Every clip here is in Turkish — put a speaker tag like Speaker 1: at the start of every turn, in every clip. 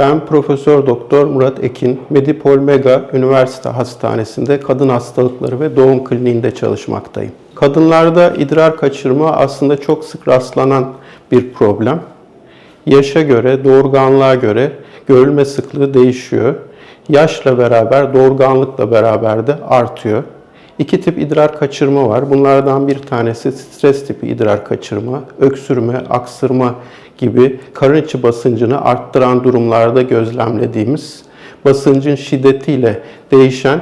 Speaker 1: Ben Profesör Doktor Murat Ekin, Medipol Mega Üniversite Hastanesi'nde kadın hastalıkları ve doğum kliniğinde çalışmaktayım. Kadınlarda idrar kaçırma aslında çok sık rastlanan bir problem. Yaşa göre, doğurganlığa göre görülme sıklığı değişiyor. Yaşla beraber, doğurganlıkla beraber de artıyor. İki tip idrar kaçırma var. Bunlardan bir tanesi stres tipi idrar kaçırma, öksürme, aksırma gibi karın içi basıncını arttıran durumlarda gözlemlediğimiz basıncın şiddetiyle değişen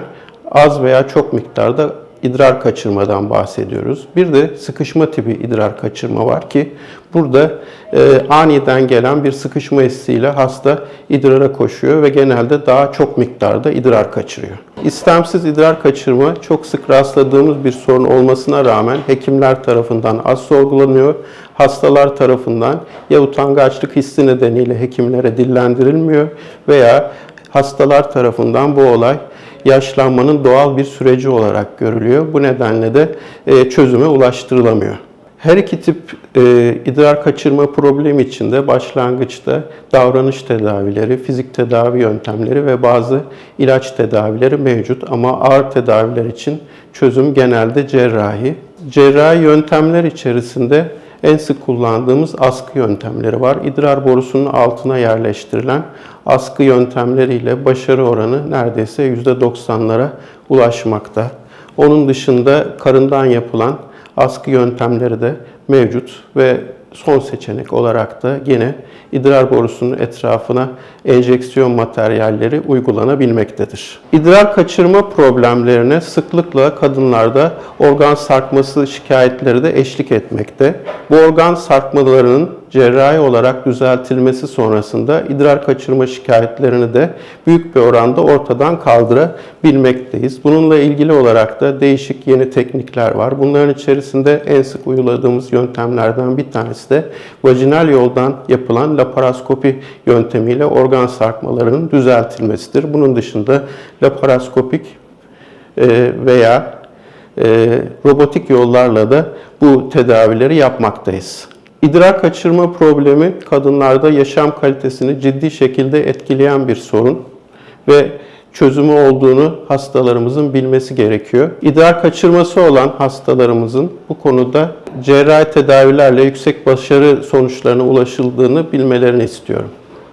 Speaker 1: az veya çok miktarda idrar kaçırmadan bahsediyoruz. Bir de sıkışma tipi idrar kaçırma var ki burada e, aniden gelen bir sıkışma hissiyle hasta idrara koşuyor ve genelde daha çok miktarda idrar kaçırıyor. İstemsiz idrar kaçırma çok sık rastladığımız bir sorun olmasına rağmen hekimler tarafından az sorgulanıyor. Hastalar tarafından ya utangaçlık hissi nedeniyle hekimlere dillendirilmiyor veya hastalar tarafından bu olay yaşlanmanın doğal bir süreci olarak görülüyor. Bu nedenle de e, çözüme ulaştırılamıyor. Her iki tip e, idrar kaçırma problemi içinde başlangıçta davranış tedavileri, fizik tedavi yöntemleri ve bazı ilaç tedavileri mevcut ama ağır tedaviler için çözüm genelde cerrahi. Cerrahi yöntemler içerisinde en sık kullandığımız askı yöntemleri var. İdrar borusunun altına yerleştirilen askı yöntemleriyle başarı oranı neredeyse %90'lara ulaşmakta. Onun dışında karından yapılan askı yöntemleri de mevcut ve son seçenek olarak da yine idrar borusunun etrafına enjeksiyon materyalleri uygulanabilmektedir. İdrar kaçırma problemlerine sıklıkla kadınlarda organ sarkması şikayetleri de eşlik etmekte. Bu organ sarkmalarının cerrahi olarak düzeltilmesi sonrasında idrar kaçırma şikayetlerini de büyük bir oranda ortadan kaldırabilmekteyiz. Bununla ilgili olarak da değişik yeni teknikler var. Bunların içerisinde en sık uyguladığımız yöntemlerden bir tanesi de vajinal yoldan yapılan laparoskopi yöntemiyle organ sarkmalarının düzeltilmesidir. Bunun dışında laparoskopik e, veya e, robotik yollarla da bu tedavileri yapmaktayız. İdrar kaçırma problemi kadınlarda yaşam kalitesini ciddi şekilde etkileyen bir sorun ve çözümü olduğunu hastalarımızın bilmesi gerekiyor. İdrar kaçırması olan hastalarımızın bu konuda cerrahi tedavilerle yüksek başarı sonuçlarına ulaşıldığını bilmelerini istiyorum.